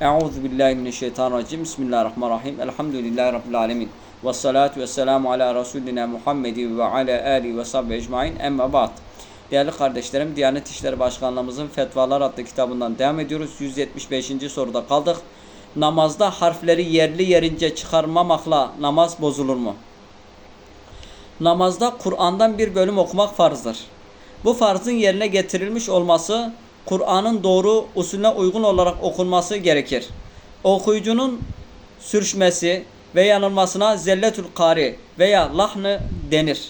Euzu billahi mineşşeytanirracim. Bismillahirrahmanirrahim. Elhamdülillahi rabbil alamin. Ves salatu vesselamu ala resulina Muhammedi ve ala ali ve sahbihi ecmaîn. Emma ba'd. Değerli kardeşlerim, Diyanet İşleri Başkanlığımızın Fetvalar adlı kitabından devam ediyoruz. 175. soruda kaldık. Namazda harfleri yerli yerince çıkarmamakla namaz bozulur mu? Namazda Kur'an'dan bir bölüm okumak farzdır. Bu farzın yerine getirilmiş olması Kur'an'ın doğru usulüne uygun olarak okunması gerekir. Okuyucunun sürüşmesi ve yanılmasına zelletül kari veya lahnı denir.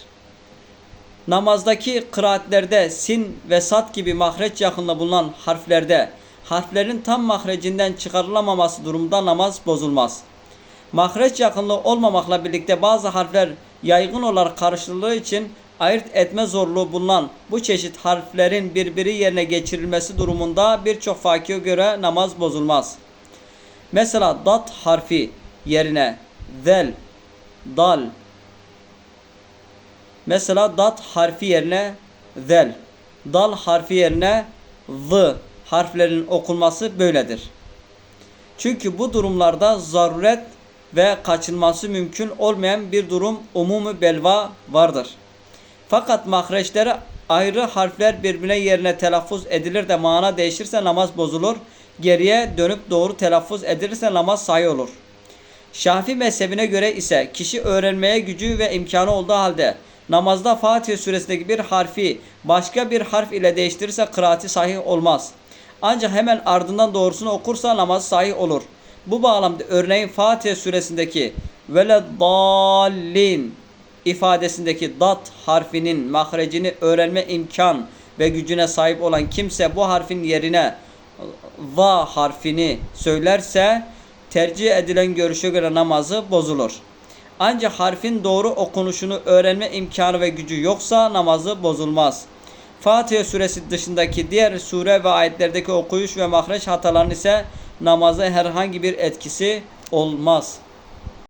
Namazdaki kıraatlerde sin ve sat gibi mahreç yakınında bulunan harflerde harflerin tam mahrecinden çıkarılamaması durumunda namaz bozulmaz. Mahreç yakınlığı olmamakla birlikte bazı harfler yaygın olarak karıştırıldığı için ayırt etme zorluğu bulunan bu çeşit harflerin birbiri yerine geçirilmesi durumunda birçok fakiye göre namaz bozulmaz. Mesela dat harfi yerine zel, dal. Mesela dat harfi yerine zel, dal harfi yerine v harflerin okunması böyledir. Çünkü bu durumlarda zaruret ve kaçınması mümkün olmayan bir durum umumu belva vardır. Fakat mahreçleri ayrı harfler birbirine yerine telaffuz edilir de mana değişirse namaz bozulur. Geriye dönüp doğru telaffuz edilirse namaz sahih olur. Şafi mezhebine göre ise kişi öğrenmeye gücü ve imkanı olduğu halde namazda Fatiha suresindeki bir harfi başka bir harf ile değiştirirse kıraati sahih olmaz. Ancak hemen ardından doğrusunu okursa namaz sahih olur. Bu bağlamda örneğin Fatiha suresindeki vele dallin ifadesindeki dat harfinin mahrecini öğrenme imkan ve gücüne sahip olan kimse bu harfin yerine va harfini söylerse tercih edilen görüşe göre namazı bozulur. Ancak harfin doğru okunuşunu öğrenme imkanı ve gücü yoksa namazı bozulmaz. Fatiha suresi dışındaki diğer sure ve ayetlerdeki okuyuş ve mahreç hatalarının ise namaza herhangi bir etkisi olmaz.